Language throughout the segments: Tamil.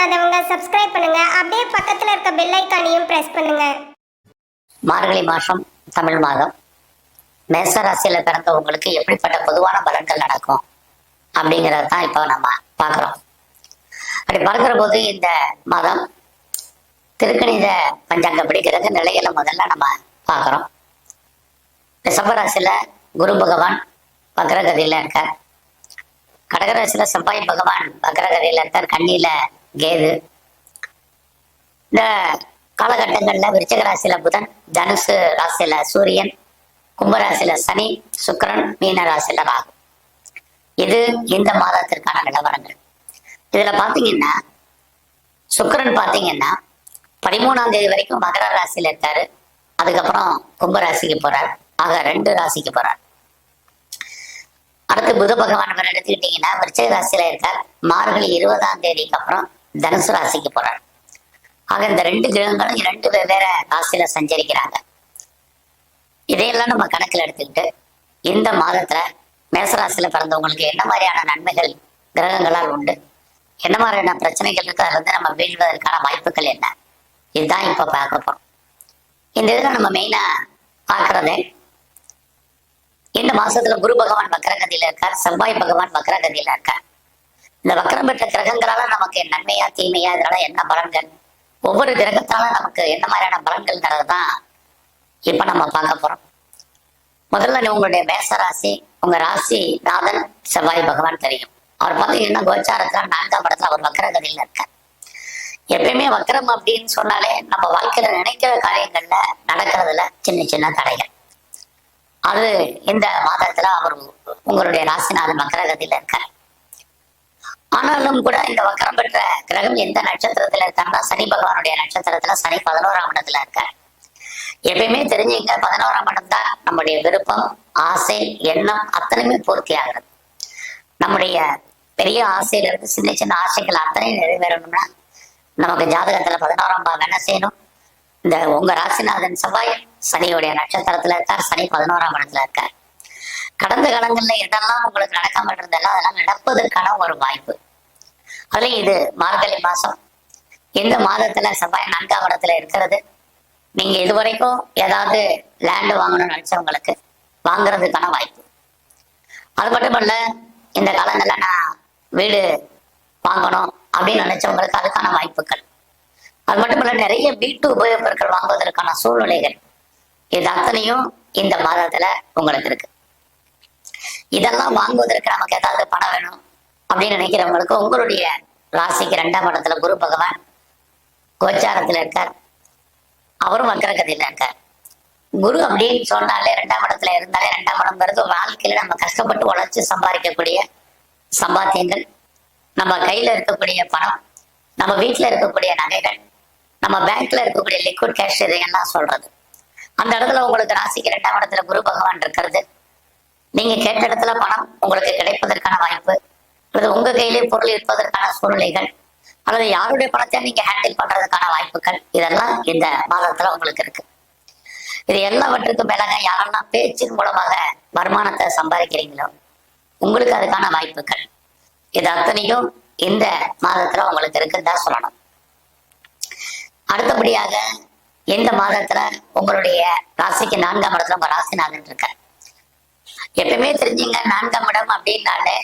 பண்ணாதவங்க சப்ஸ்கிரைப் பண்ணுங்க. அப்படியே பக்கத்துல இருக்க பெல் ஐக்கானையும் பிரஸ் பண்ணுங்க. மார்கழி மாதம் தமிழ் மாதம். மேச ராசியில பிறந்தவங்களுக்கு எப்படிப்பட்ட பொதுவான பலன்கள் நடக்கும் அப்படிங்கிறத தான் இப்போ நம்ம பார்க்குறோம். அப்படி பார்க்குற போது இந்த மாதம் திருக்கணித பஞ்சாங்கம் பிடிக்கிறது நிலையில முதல்ல நம்ம பார்க்குறோம். ரிஷபராசியில குரு பகவான் வக்ரகதியில் இருக்கார். கடகராசியில செவ்வாய் பகவான் வக்ரகதியில் இருக்கார். கண்ணியில கேது. இந்த காலகட்டங்களில் விருச்சக ராசியில புதன் தனுசு ராசியில சூரியன் கும்பராசியில சனி சுக்கரன் மீன ராசியில ராகு. இது இந்த மாதத்திற்கான நிலவரங்கள். இதுல பாத்தீங்கன்னா சுக்கிரன் பாத்தீங்கன்னா பதிமூணாம் தேதி வரைக்கும் மகர ராசியில இருக்காரு. அதுக்கப்புறம் கும்பராசிக்கு போறார். ஆக ரெண்டு ராசிக்கு போறார். அடுத்து புத பகவான் அவர் எடுத்துக்கிட்டீங்கன்னா விருச்சக ராசியில இருக்கார். மார்கழி இருபதாம் தேதிக்கு அப்புறம் தனுசு ராசிக்கு போறார். ஆக இந்த ரெண்டு கிரகங்களும் இரண்டு வெவ்வேறு ராசியில சஞ்சரிக்கிறாங்க. இதையெல்லாம் நம்ம கணக்கில் எடுத்துக்கிட்டு இந்த மாதத்துல மேசராசியில பிறந்தவங்களுக்கு என்ன மாதிரியான நன்மைகள் கிரகங்களால் உண்டு? என்ன மாதிரியான பிரச்சனைகள் இருக்கு அதுல இருந்து நம்ம வீழ்வதற்கான வாய்ப்புகள் என்ன? இதுதான் இப்ப பார்க்க போறோம். இந்த இதுல நம்ம மெயினா பார்க்கறது இந்த மாசத்துல குரு பகவான் வக்கரகதியில இருக்கார் செவ்வாய் பகவான் வக்கரகதியில இருக்கார். இந்த வக்கரம் பெற்ற கிரகங்களால நமக்கு நன்மையா தீமையா இதனால என்ன பலன்கள்? ஒவ்வொரு கிரகத்தால நமக்கு என்ன மாதிரியான பலன்கள்ன்றதுதான் இப்ப நம்ம பார்க்க போறோம். முதல்ல உங்களுடைய மேச ராசி உங்க ராசி நாதன் செவ்வாய் பகவான் தெரியும். அவர் பார்த்தீங்கன்னா கோச்சாரத்துல நான்காம் படத்துல அவர் வக்கரகதியில இருக்கார். எப்பயுமே வக்கரம் அப்படின்னு சொன்னாலே நம்ம வாழ்க்கையில நினைக்கிற காரியங்கள்ல நடக்கிறதுல சின்ன சின்ன தடைகள். அது இந்த மாதத்துல அவர் உங்களுடைய ராசிநாதன் வக்கரகதியில இருக்கார். ஆனாலும் கூட இந்த வக்கரம் பெற்ற கிரகம் எந்த நட்சத்திரத்துல இருக்காங்கன்னா சனி பகவானுடைய நட்சத்திரத்துல சனி பதினோராம் இடத்துல இருக்கார். எப்பயுமே தெரிஞ்சுங்க பதினோராம் இடம் தான் நம்முடைய விருப்பம் ஆசை எண்ணம் அத்தனையுமே பூர்த்தி ஆகிறது நம்முடைய பெரிய ஆசையில இருந்து சின்ன சின்ன ஆசைகள் அத்தனையும் நிறைவேறணும்னா நமக்கு ஜாதகத்துல பதினோராம் பாவம் என்ன செய்யணும்? இந்த உங்க ராசிநாதன் செவ்வாய் சனியுடைய நட்சத்திரத்துல இருக்கார் சனி பதினோராம் இடத்துல இருக்கார். கடந்த காலங்கள்ல எதெல்லாம் உங்களுக்கு நடக்காம இருந்ததெல்லாம் அதெல்லாம் நடப்பதற்கான ஒரு வாய்ப்பு. அதுலயும் இது மார்கழி மாசம். இந்த மாதத்துல? செவ்வாய் நான்காம் இடத்துல இருக்கிறது. நீங்க இதுவரைக்கும் ஏதாவது லேண்ட் வாங்கணும்னு நினைச்சவங்களுக்கு வாங்குறதுக்கான வாய்ப்பு. அது மட்டுமல்ல இந்த காலங்கள்ல நான் வீடு வாங்கணும் அப்படின்னு நினைச்சவங்களுக்கு அதுக்கான வாய்ப்புகள். அது மட்டுமல்ல நிறைய வீட்டு உபயோகப் பொருட்கள் வாங்குவதற்கான சூழ்நிலைகள். இது அத்தனையும் இந்த மாதத்துல உங்களுக்கு இருக்கு. இதெல்லாம் வாங்குவதற்கு நமக்கு ஏதாவது பணம் வேணும். அப்படின்னு நினைக்கிறவங்களுக்கு உங்களுடைய ராசிக்கு ரெண்டாம் இடத்துல குரு பகவான் கோச்சாரத்துல இருக்கார். அவரும் வக்கரகதியில இருக்கார். குரு அப்படின்னு சொன்னாலே ரெண்டாம் இடத்துல இருந்தாலே ரெண்டாம் இடம்ங்கிறது வாழ்க்கையில நம்ம கஷ்டப்பட்டு உழைச்சி சம்பாதிக்கக்கூடிய சம்பாத்தியங்கள் நம்ம கையில இருக்கக்கூடிய பணம் நம்ம வீட்டுல இருக்கக்கூடிய நகைகள் நம்ம பேங்க்ல இருக்கக்கூடிய லிக்விட் கேஷ் இதையெல்லாம் சொல்றது. அந்த இடத்துல உங்களுக்கு ராசிக்கு ரெண்டாம் இடத்துல குரு பகவான் இருக்கிறது. நீங்க கேட்ட இடத்துல பணம் உங்களுக்கு கிடைப்பதற்கான வாய்ப்பு அல்லது உங்க கையிலே பொருள் இருப்பதற்கான சூழ்நிலைகள் அல்லது யாருடைய பணத்தை நீங்க ஹேண்டில் பண்றதுக்கான வாய்ப்புகள் இதெல்லாம் இந்த மாதத்துல உங்களுக்கு இருக்கு. இது எல்லாவற்றுக்கும் மேலாக யாரெல்லாம் பேச்சின் மூலமாக வருமானத்தை சம்பாதிக்கிறீங்களோ உங்களுக்கு அதுக்கான வாய்ப்புகள் இது அத்தனையும் இந்த மாதத்துல உங்களுக்கு இருக்குன்னு தான் சொல்லணும். அடுத்தபடியாக இந்த மாதத்துல உங்களுடைய ராசிக்கு நான்காம் இடத்துல உங்க ராசிநாதன் இருக்க எப்பயுமே தெரிஞ்சுங்க நான்காம் இடம் அப்படின்னாலே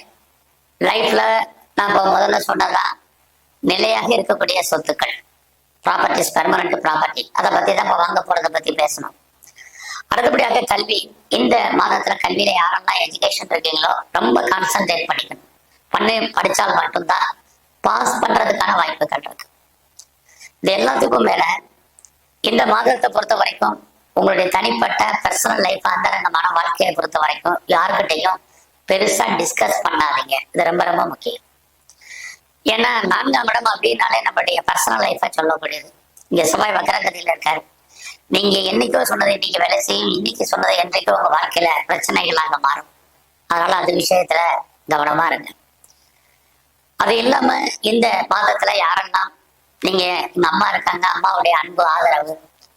லைஃப்ல நான் முதல்ல சொன்னதான் நிலையாக இருக்கக்கூடிய சொத்துக்கள். ப்ராப்பர்ட்டிஸ் பெர்மனன்ட் ப்ராப்பர்ட்டி அதை பத்தி தான் இப்போ வாங்க போறதை பத்தி பேசணும். அடுத்தபடியாக கல்வி. இந்த மாதத்துல கல்வியில யாரெல்லாம் எஜுகேஷன் இருக்கீங்களோ ரொம்ப கான்சென்ட்ரேட் பண்ணிக்கணும். பண்ணி படிச்சால் மட்டும்தான் பாஸ் பண்றதுக்கான வாய்ப்புகள் இருக்கு. இது எல்லாத்துக்கும் மேல இந்த மாதத்தை பொறுத்த வரைக்கும் உங்களுடைய தனிப்பட்ட பர்சனல் லைஃப் அந்தரங்கமான வாழ்க்கையை பொறுத்த வரைக்கும் யாருக்கிட்டையும் பெருசா டிஸ்கஸ் பண்ணாதீங்க. இது ரொம்ப ரொம்ப முக்கியம். ஏன்னா நான்காம் இடம் அப்படின்னாலே நம்மளுடைய பர்சனல் லைஃபை சொல்லக்கூடியது இங்க செவ்வாய் வக்கரகதியில இருக்காரு. நீங்க என்னைக்கோ சொன்னதை இன்னைக்கு வேலை செய்யும் இன்னைக்கு சொன்னது என்றைக்கோ உங்க வாழ்க்கையில பிரச்சனைகளாக மாறும். அதனால அது விஷயத்துல கவனமா இருங்க. அது இல்லாம இந்த மாதத்துல யாரெல்லாம் நீங்க எங்க அம்மா இருக்காங்க அம்மாவுடைய அன்பு ஆதரவு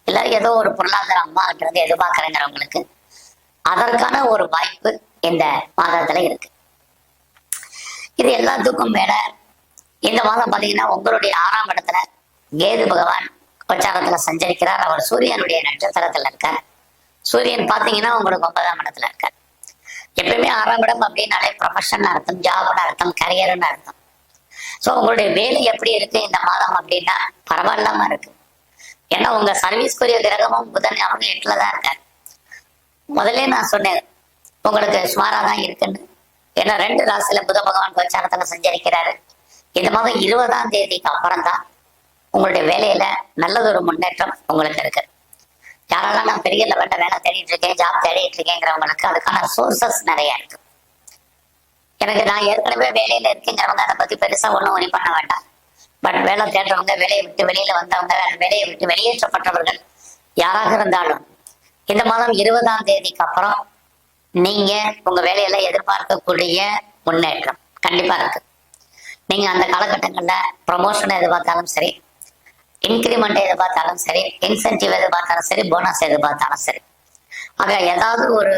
எல்லாரும் ஏதோ ஒரு பொருளாதார அம்மான்றது எதிர்பார்க்குறேங்கிறவங்களுக்கு அதற்கான ஒரு வாய்ப்பு இந்த மாதத்துல இருக்கு. இது எல்லாத்துக்கும் மேல இந்த மாதம் பாத்தீங்கன்னா உங்களுடைய ஆறாம் இடத்துல கேது பகவான் கோச்சாரத்துல சஞ்சரிக்கிறார். அவர் சூரியனுடைய நட்சத்திரத்துல இருக்கார். சூரியன் பாத்தீங்கன்னா உங்களுக்கு ஒன்பதாம் இடத்துல இருக்கார். எப்பயுமே ஆறாம் இடம் அப்படின்னாலே ப்ரொஃபஷன் அர்த்தம் ஜாப்னு அர்த்தம் கரியர்னு அர்த்தம். ஸோ உங்களுடைய வேலை எப்படி இருக்கு இந்த மாதம் அப்படின்னா பரவாயில்லாம இருக்கு. ஏன்னா உங்க சர்வீஸ்க்குரிய கிரகமும் புதன் அவங்க எட்டுல தான் இருக்காரு முதல்ல நான் சொன்னேன் உங்களுக்கு சுமாரா தான் இருக்குன்னு. ஏன்னா ரெண்டு ராசியில புத பகவான் கோச்சாரத்துல சஞ்சரிக்கிறாரு. இந்த மாதம் இருபதாம் தேதிக்கு அப்புறம் தான் உங்களுடைய வேலையில நல்லதொரு முன்னேற்றம் உங்களுக்கு இருக்கு. யாரெல்லாம் நான் பெரிய லெவல்ல வேலை தேடிட்டு இருக்கேன் ஜாப் தேடிட்டு இருக்கேங்கிறவங்களுக்கு அதுக்கான சோர்சஸ் நிறைய இருக்கு. எனக்கு நான் ஏற்கனவே வேலையில இருக்கேங்கிறவங்க அதை பத்தி பெருசா ஒண்ணும் ஒனி பண்ண வேண்டாம். பட் வேலை தேடுறவங்க வேலையை விட்டு வெளியில வந்தவங்க வேலையை விட்டு வெளியேற்றப்பட்டவர்கள் யாராக இருந்தாலும் இந்த மாதம் இருபதாம் தேதிக்கு அப்புறம் நீங்க உங்க வேலையில எதிர்பார்க்கக்கூடிய முன்னேற்றம். கண்டிப்பா இருக்கு. நீங்க அந்த காலகட்டங்கள்ல ப்ரமோஷன் எதிர்பார்த்தாலும் சரி இன்க்ரிமெண்ட் எதிர்பார்த்தாலும் சரி இன்சென்டிவ் எதிர்பார்த்தாலும் சரி போனஸ் எதிர்பார்த்தாலும் சரி. ஆக ஏதாவது ஒரு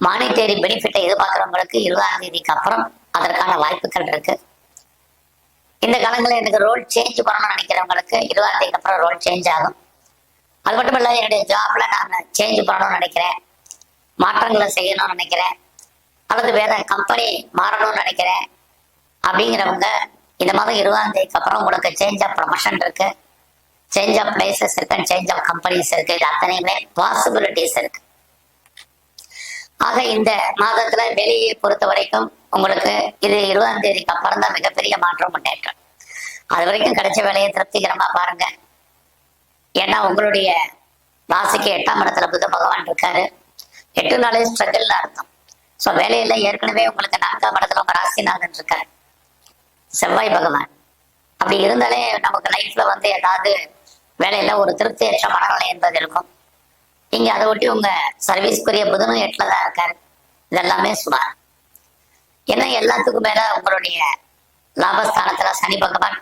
மானிட்டரி பெனிஃபிட்டை எதிர்பார்க்குறவங்களுக்கு இருபதாம் தேதிக்கு அப்புறம் அதற்கான வாய்ப்புகள் இருக்கு. இந்த காலங்களில் எனக்கு ரோல் சேஞ்ச் பண்ணணும்னு நினைக்கிறவங்களுக்கு இருபதாம் தேதிக்கு அப்புறம் ரோல் சேஞ்ச் ஆகும். அது மட்டும் இல்ல என்னுடைய ஜாப்ல நான் சேஞ்ச் பண்ணணும்னு நினைக்கிறேன். மாற்றங்களை செய்யணும்னு நினைக்கிறேன். அல்லது வேற கம்பெனி மாறணும்னு நினைக்கிறேன். அப்படிங்கிறவங்க இந்த மாதம் இருபதாம் தேதிக்கு அப்புறம் உங்களுக்கு சேஞ்ச் ஆஃப் ப்ரொமோஷன் இருக்கு. சேஞ்ச் ஆஃப் பிளேசஸ் இருக்கு சேஞ்ச் ஆஃப் கம்பெனிஸ் இருக்கு. இது அத்தனையுமே பாசிபிலிட்டிஸ் இருக்கு. ஆக இந்த மாதத்துல வெளியை பொறுத்த வரைக்கும் உங்களுக்கு இது இருபதாம் தேதிக்கு அப்புறம் தான் மிகப்பெரிய மாற்றம் முன்னேற்றம். அது வரைக்கும் கிடைச்ச வேலையை திருப்திகரமா பாருங்க. ஏன்னா உங்களுடைய ராசிக்கு எட்டாம் இடத்துல புத பகவான் இருக்காரு. எட்டு நாளே ஸ்ட்ரகிள் அர்த்தம் ஸோ வேலையில ஏற்கனவே உங்களுக்கு நான்காம் இடத்துல உங்க ராசிநாதன் இருக்கார். செவ்வாய் பகவான். அப்படி இருந்தாலே நமக்கு லைஃப்ல வந்து ஏதாவது வேலையில ஒரு திருப்தியற்ற மனநிலை என்பது இருக்கும். நீங்க அதை ஒட்டி உங்க சர்வீஸ்க்குரிய புதனும் எட்டுல தான் இருக்காரு. இதெல்லாமே சுமார் ஏன்னா எல்லாத்துக்கும் மேல உங்களுடைய லாபஸ்தானத்துல சனி பகவான்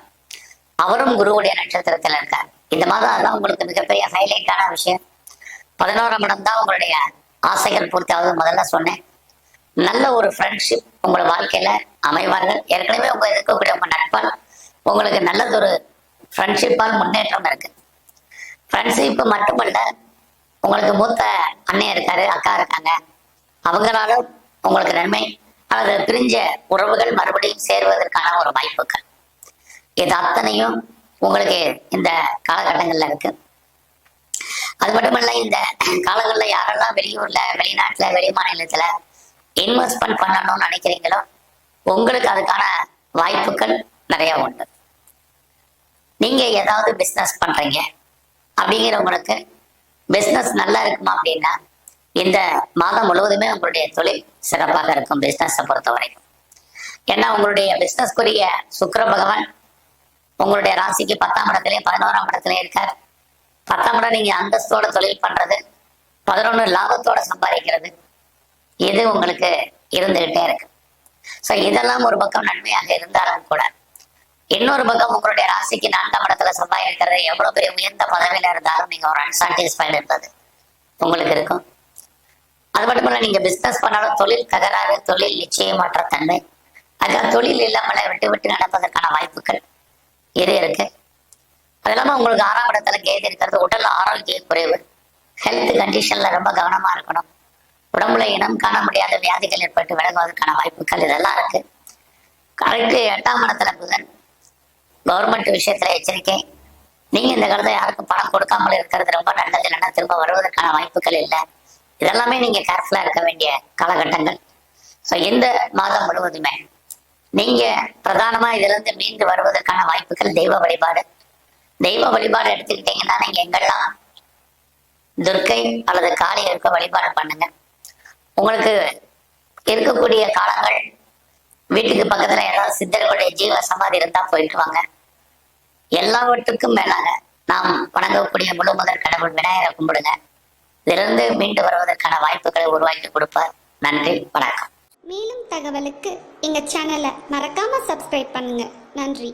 அவரும் குருவுடைய நட்சத்திரத்துல இருக்கார். இந்த மாதம் அதான் உங்களுக்கு மிகப்பெரிய ஹைலைட்டான விஷயம். பதினோராம் இடம் தான் உங்களுடைய ஆசைகள் பூர்த்தியாவது முதல்ல சொன்னேன். நல்ல ஒரு ஃப்ரெண்ட்ஷிப் உங்களோட வாழ்க்கையில அமைவார்கள். ஏற்கனவே உங்க இருக்கக்கூடிய உங்க நட்பால் உங்களுக்கு நல்லதொரு ஃப்ரெண்ட்ஷிப்பால் முன்னேற்றம் இருக்கு. ஃப்ரெண்ட்ஷிப்பு மட்டுமல்ல உங்களுக்கு மூத்த அண்ணன் இருக்காரு அக்கா இருக்காங்க. அவங்களாலும் உங்களுக்கு நன்மை அல்லது பிரிஞ்ச உறவுகள் மறுபடியும் சேருவதற்கான ஒரு வாய்ப்புகள். இது அத்தனையும் உங்களுக்கு இந்த காலகட்டங்கள்ல இருக்கு. அது மட்டுமல்ல இந்த காலங்களில் யாரெல்லாம் வெளியூர்ல வெளிநாட்டுல வெளி மாநிலத்துல இன்வெஸ்ட்மெண்ட் பண்ணணும்னு நினைக்கிறீங்களோ உங்களுக்கு அதுக்கான வாய்ப்புகள் நிறைய உண்டு. நீங்க ஏதாவது பிசினஸ் பண்றீங்க அப்படிங்கிறவங்களுக்கு பிசினஸ் நல்லா இருக்குமா அப்படின்னா இந்த மாதம் முழுவதுமே உங்களுடைய தொழில் சிறப்பாக இருக்கும் பிஸ்னஸை பொறுத்த வரைக்கும் ஏன்னா உங்களுடைய பிஸ்னஸ்க்குரிய சுக்கர பகவான் உங்களுடைய ராசிக்கு பத்தாம் இடத்துலயும் பதினோராம் இடத்துலயும் இருக்கார். பத்தாம் இடம் நீங்க அந்தஸ்தோட தொழில் பண்றது பதினொன்னு லாபத்தோட சம்பாதிக்கிறது. இது உங்களுக்கு இருந்துகிட்டே இருக்கு. ஸோ இதெல்லாம் ஒரு பக்கம் நன்மையாக இருந்தாலும் கூட இன்னொரு பக்கம் உங்களுடைய ராசிக்கு நான்காம் இடத்துல செவ்வாய் இருக்கிறது எவ்வளவு பெரிய உயர்ந்த பதவியில இருந்தாலும் நீங்க ஒரு அன்சாட்டிஸ்ஃபைடு இருப்பது உங்களுக்கு இருக்கும். அது மட்டும் இல்ல நீங்க பிசினஸ் பண்ணாலும் தொழில் தகராறு தொழில் நிச்சயமற்ற தன்மை. அதான் தொழில் இல்லாமல விட்டு விட்டு நடப்பதற்கான வாய்ப்புகள் இது இருக்கு. அது இல்லாம உங்களுக்கு ஆறாம் இடத்துல கேது இருக்கிறது உடல் ஆரோக்கிய குறைவு. ஹெல்த் கண்டிஷன்ல ரொம்ப கவனமா இருக்கணும். உடம்புல இனம் காண முடியாத வியாதிகள் ஏற்பட்டு விலகுவதற்கான வாய்ப்புகள் இதெல்லாம் இருக்கு. கரெக்டு எட்டாம் இடத்துல புதன். கவர்மெண்ட் விஷயத்துல எச்சரிக்கை. நீங்க இந்த காலத்துல யாருக்கும் பணம் கொடுக்காமல் இருக்கிறது ரொம்ப நல்லது. இல்லைன்னா திரும்ப வருவதற்கான வாய்ப்புகள் இல்லை. இதெல்லாமே நீங்க கேர்ஃபுல்லா இருக்க வேண்டிய காலகட்டங்கள். ஸோ இந்த மாதம் முழுவதுமே நீங்க பிரதானமா இதுல இருந்து மீண்டு வருவதற்கான வாய்ப்புகள் தெய்வ வழிபாடு. தெய்வ வழிபாடு எடுத்துக்கிட்டீங்கன்னா நீங்க எங்கெல்லாம் துர்க்கை அல்லது காளி இருக்க வழிபாடு பண்ணுங்க. உங்களுக்கு இருக்கக்கூடிய காலங்கள் வீட்டுக்கு பக்கத்துல ஏதாவது சித்தர்களுடைய ஜீவ சமாதி இருந்தா போயிட்டு வாங்க. எல்லாவற்றுக்கும் மேலாக நாம் வணங்கக்கூடிய முழு முதல் கடவுள் விநாயகரை கும்பிடுங்க. இதிலிருந்து மீண்டு வருவதற்கான வாய்ப்புகளை உருவாக்கி கொடுப்பார். நன்றி வணக்கம். மேலும் தகவலுக்கு எங்க சேனலை மறக்காம சப்ஸ்கிரைப் பண்ணுங்க. நன்றி.